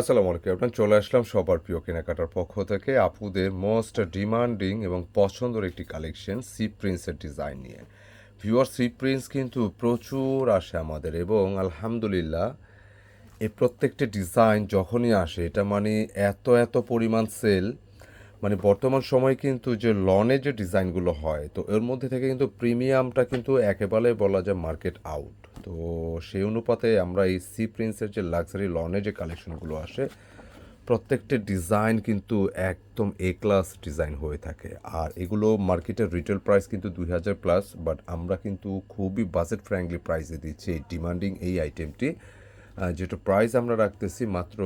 আসসালামু আলাইকুম আপনার চলে আসলাম সবার প্রিয় কেনাকাটার পক্ষ থেকে আপুদের মোস্ট ডিমান্ডিং এবং পছন্দের একটি কালেকশন সি প্রিন্সের ডিজাইন নিয়ে। ভিউয়ার সি প্রিন্স কিন্তু প্রচুর আসে আমাদের এবং আলহামদুলিল্লাহ এই প্রত্যেকটি ডিজাইন যখনই আসে, এটা মানে এত এত পরিমাণ সেল মানে বর্তমান সময়ে কিন্তু যে লনে যে ডিজাইনগুলো হয়, তো এর মধ্যে থেকে কিন্তু প্রিমিয়ামটা কিন্তু একেবারে বলা যায় মার্কেট আউট তো সেই অনুপাতে আমরা এই সি প্রিন্সের যে লাক্সারি লনে যে কালেকশনগুলো আসে, প্রত্যেকটা ডিজাইন কিন্তু একদম এ ক্লাস ডিজাইন হয়ে থাকে। আর এগুলো মার্কেটের রিটেল প্রাইস কিন্তু দুই হাজার প্লাস বাট আমরা কিন্তু খুবই বাজেট ফ্র্যাঙ্কলি প্রাইসে দিচ্ছি এই ডিমান্ডিং এই আইটেমটি যেটা প্রাইস আমরা রাখতেছি মাত্র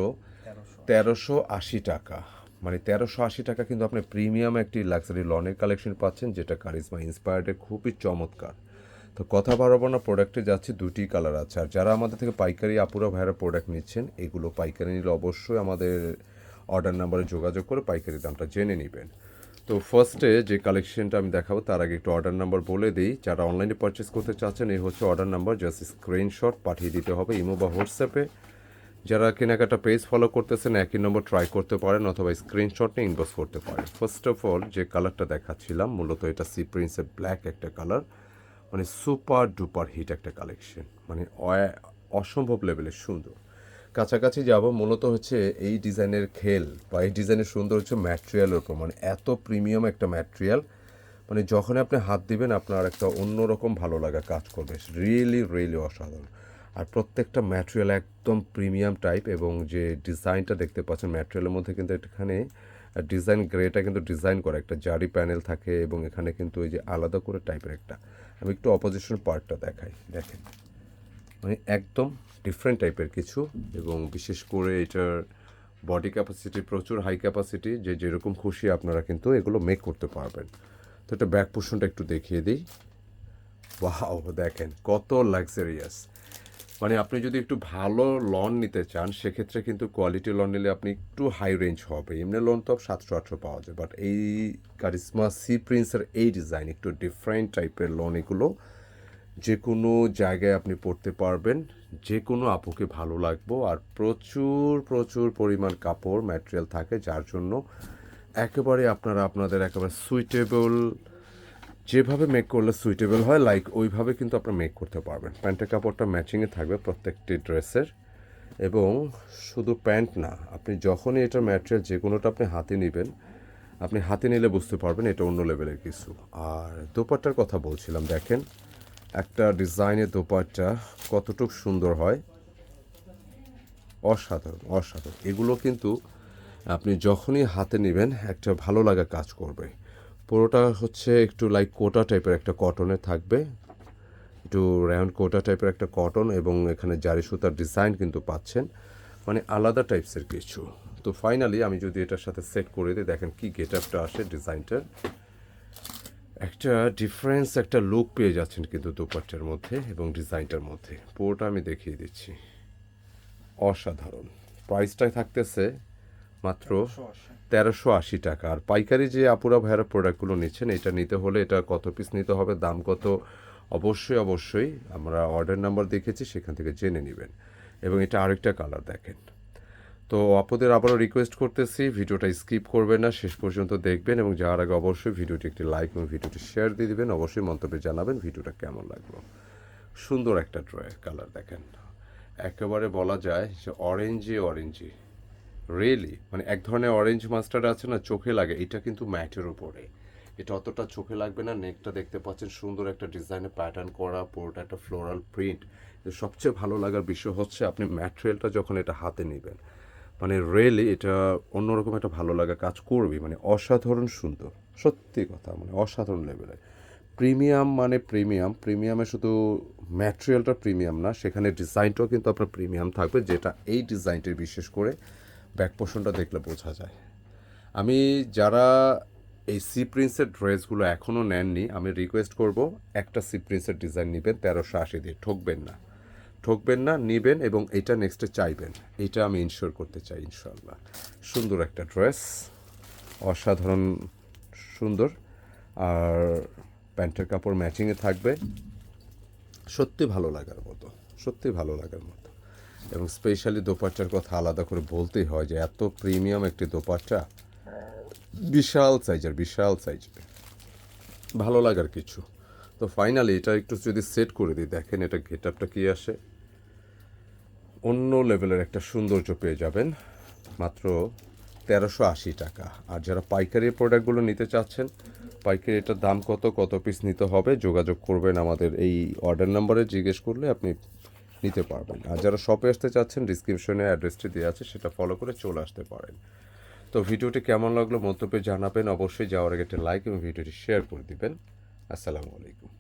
তেরোশো আশি টাকা। মানে তেরোশো আশি টাকা কিন্তু আপনি প্রিমিয়াম একটি লাক্সারি লনের কালেকশন পাচ্ছেন, যেটা কারিজমা ইন্সপায়ার্ডের খুবই চমৎকার। তো কথা বাড়াবো না প্রোডাক্টে যাচ্ছে, দুটি কালার আছে। আর যারা আমাদের থেকে পাইকারি আপুরা ভাইরা প্রোডাক্ট নিচ্ছেন, এগুলো পাইকারি নিলে অবশ্যই আমাদের অর্ডার নাম্বারে যোগাযোগ করে পাইকারি দামটা জেনে নেবেন। তো ফার্স্টে যে কালেকশনটা আমি দেখাবো, তার আগে একটু অর্ডার নাম্বার বলে দিই। যারা অনলাইনে পারচেস করতে চাচ্ছেন, এই হচ্ছে অর্ডার নাম্বার জাস্ট স্ক্রিনশট পাঠিয়ে দিতে হবে ইমো বা হোয়াটসঅ্যাপে যারা কেনাকাটা পেজ ফলো করতেছেন, একই নম্বর ট্রাই করতে পারেন অথবা স্ক্রিনশট নিয়ে ইনবক্স করতে পারেন। ফার্স্ট অফ অল যে কালারটা দেখাচ্ছিলাম, মূলত এটা সি প্রিন্সের ব্ল্যাক একটা কালার মানে সুপার ডুপার হিট একটা কালেকশন। মানে অসম্ভব লেভেলের সুন্দর। কাছাকাছি যাব মূলত হচ্ছে এই ডিজাইনের খেল বা এই ডিজাইনের সুন্দর হচ্ছে ম্যাটেরিয়ালের উপর। মানে এত প্রিমিয়াম একটা ম্যাটেরিয়াল। মানে যখন আপনি হাত দিবেন, আপনার একটা অন্যরকম ভালো লাগা কাজ করবে। রিয়েলি রিয়েলি অসাধারণ। আর প্রত্যেকটা ম্যাটেরিয়াল একদম প্রিমিয়াম টাইপ এবং যে ডিজাইনটা দেখতে পাচ্ছেন, ম্যাটেরিয়ালের মধ্যে কিন্তু এখানে ডিজাইন গ্রেটা কিন্তু ডিজাইন করা, একটা জারি প্যানেল থাকে এবং এখানে কিন্তু ওই যে আলাদা করে টাইপের একটা। আমি একটু অপোজিশন পার্টটা দেখাই, দেখেন। মানে একদম ডিফারেন্ট টাইপের কিছু এবং বিশেষ করে এটার বডি ক্যাপাসিটি প্রচুর হাই ক্যাপাসিটি যে যেরকম খুশি আপনারা কিন্তু এগুলো মেক করতে পারবেন। তো এটা ব্যাক পোর্শনটা একটু দেখিয়ে দিই। ওয়াও দেখেন কত লাক্সারিয়াস মানে আপনি যদি একটু ভালো লন নিতে চান, সেক্ষেত্রে কিন্তু কোয়ালিটি লন নিলে আপনি একটু হাই রেঞ্জ হবে। এমনি লোন তো সাতশো, আটশো পাওয়া যায়। বাট এই কারিসমা সি প্রিন্সের এই ডিজাইন একটু ডিফারেন্ট টাইপের লোন এগুলো যে কোনো জায়গায় আপনি পড়তে পারবেন যে কোনো আপুকে ভালো লাগবো। আর প্রচুর প্রচুর পরিমাণ কাপড় ম্যাটেরিয়াল থাকে, যার জন্য একেবারে আপনারা, আপনাদের একেবারে সুইটেবল যেভাবে মেক করলে সুইটেবল হয় লাইক ওইভাবে কিন্তু আপনারা মেক করতে পারবেন। প্যান্টের কাপড়টা ম্যাচিংয়ে থাকবে প্রত্যেকটি ড্রেসের। এবং শুধু প্যান্ট না, আপনি যখনই এটার ম্যাটেরিয়াল যে কোনোটা আপনি হাতে নেবেন, আপনি হাতে নিলে বুঝতে পারবেন এটা অন্য লেভেলের কিছু। আর দোপাট্টার কথা বলছিলাম, দেখেন, একটা ডিজাইনের দোপাট্টা কতটুকু সুন্দর হয়। অসাধারণ অসাধারণ। এগুলো কিন্তু আপনি যখনই হাতে নেবেন, একটা ভালো লাগা কাজ করবে। পুরোটা হচ্ছে একটু লাইক কোটা টাইপের একটা কটনে থাকবে। একটু রাউন্ড কোটা টাইপের একটা কটন এবং এখানে জারি সুতার ডিজাইন কিন্তু পাচ্ছেন। মানে আলাদা টাইপসের কিছু। তো ফাইনালি আমি যদি এটার সাথে সেট করে দিই, দেখেন কি গেট আপটা আসে ডিজাইনটার একটা ডিফারেন্স একটা লুক পেয়ে যাচ্ছেন কিন্তু দুপাট্টার মধ্যে এবং ডিজাইনটার মধ্যে। পুরোটা আমি দেখিয়ে দিচ্ছি। অসাধারণ। প্রাইসটাই থাকতেছে মাত্র তেরোশো আশি। টাকা। আর পাইকারি যে আপুরা ভাইয়ারা প্রোডাক্টগুলো নিচ্ছেন এটা নিতে হলে এটা কত পিস নিতে হবে দাম কত অবশ্যই অবশ্যই আমরা অর্ডার নাম্বার দেখেছি সেখান থেকে জেনে নেবেন। এবং এটা আরেকটা কালার দেখেন। তো আপনাদের আবারও রিকোয়েস্ট করতেছি ভিডিওটা স্কিপ করবেন না শেষ পর্যন্ত দেখবেন এবং যাওয়ার আগে অবশ্যই ভিডিওটি একটি লাইক এবং ভিডিওটি শেয়ার দিয়ে দিবেন। অবশ্যই মন্তব্যে জানাবেন ভিডিওটা কেমন লাগল। সুন্দর একটা ড্রয়ের কালার দেখেন। একেবারে বলা যায় যে অরেঞ্জে অরেঞ্জে রিয়েলি মানে এক ধরনের অরেঞ্জ মাস্টার্ড আছে না, চোখে লাগে। এটা কিন্তু ম্যাটের উপরে। এটা অতটা চোখে লাগবে না নেকটা দেখতে পাচ্ছেন সুন্দর একটা ডিজাইনে প্যাটার্ন করা, পুরোটা একটা ফ্লোরাল প্রিন্ট সবচেয়ে ভালো লাগার বিষয় হচ্ছে আপনি ম্যাটেরিয়ালটা যখন এটা হাতে নেবেন মানে রিয়েলি এটা অন্যরকম একটা ভালো লাগা কাজ করবে মানে অসাধারণ সুন্দর। সত্যি কথা মানে অসাধারণ লেভেলের প্রিমিয়াম মানে প্রিমিয়াম প্রিমিয়ামে শুধু ম্যাটেরিয়ালটা প্রিমিয়াম না, সেখানে ডিজাইনটাও কিন্তু আপনার প্রিমিয়াম থাকবে, যেটা এই ডিজাইনটির বিশেষ করে ব্যাক দেখলে বোঝা যায়। আমি যারা এই সি প্রিন্সের ড্রেসগুলো এখনও নেননি, আমি রিকোয়েস্ট করব একটা সি প্রিন্সের ডিজাইন নেবেন, তেরোশো আশি দিয়ে। ঠকবেন না। ঠকবেন না, নেবেন এবং এটা নেক্সটে চাইবেন। এটা আমি ইনশিওর করতে চাই ইনশাল্লাহ সুন্দর একটা ড্রেস অসাধারণ, সুন্দর। আর প্যান্টের কাপড় ম্যাচিংয়ে থাকবে। সত্যি ভালো লাগার মতো, সত্যি ভালো লাগার মতো। এবং স্পেশালি দোপাট্টার কথা আলাদা করে বলতেই হয় যে এত প্রিমিয়াম একটি দোপাট্টা। বিশাল সাইজের বিশাল সাইজের ভালো লাগার কিছু। তো ফাইনালি এটা একটু যদি সেট করে দিই, দেখেন এটা গেট আপটা কী আসে। অন্য লেভেলের একটা সৌন্দর্য পেয়ে যাবেন, মাত্র তেরোশো আশি টাকা। আর যারা পাইকারি প্রোডাক্টগুলো নিতে চাচ্ছেন পাইকারি এটার দাম কত কত পিস নিতে হবে, যোগাযোগ করবেন আমাদের এই অর্ডার নাম্বারে জিজ্ঞেস করলে আপনি নিতে পারবেন। আর যারা শপে আসতে চাচ্ছেন ডিসক্রিপশনে অ্যাড্রেসটি দেওয়া আছে, সেটা ফলো করে চলে আসতে পারেন। তো ভিডিওটি কেমন লাগল মন্তব্যে জানাবেন। অবশ্যই যাওয়ার আগে একটা লাইক এবং ভিডিওটি শেয়ার করে দিবেন। আসসালামু আলাইকুম।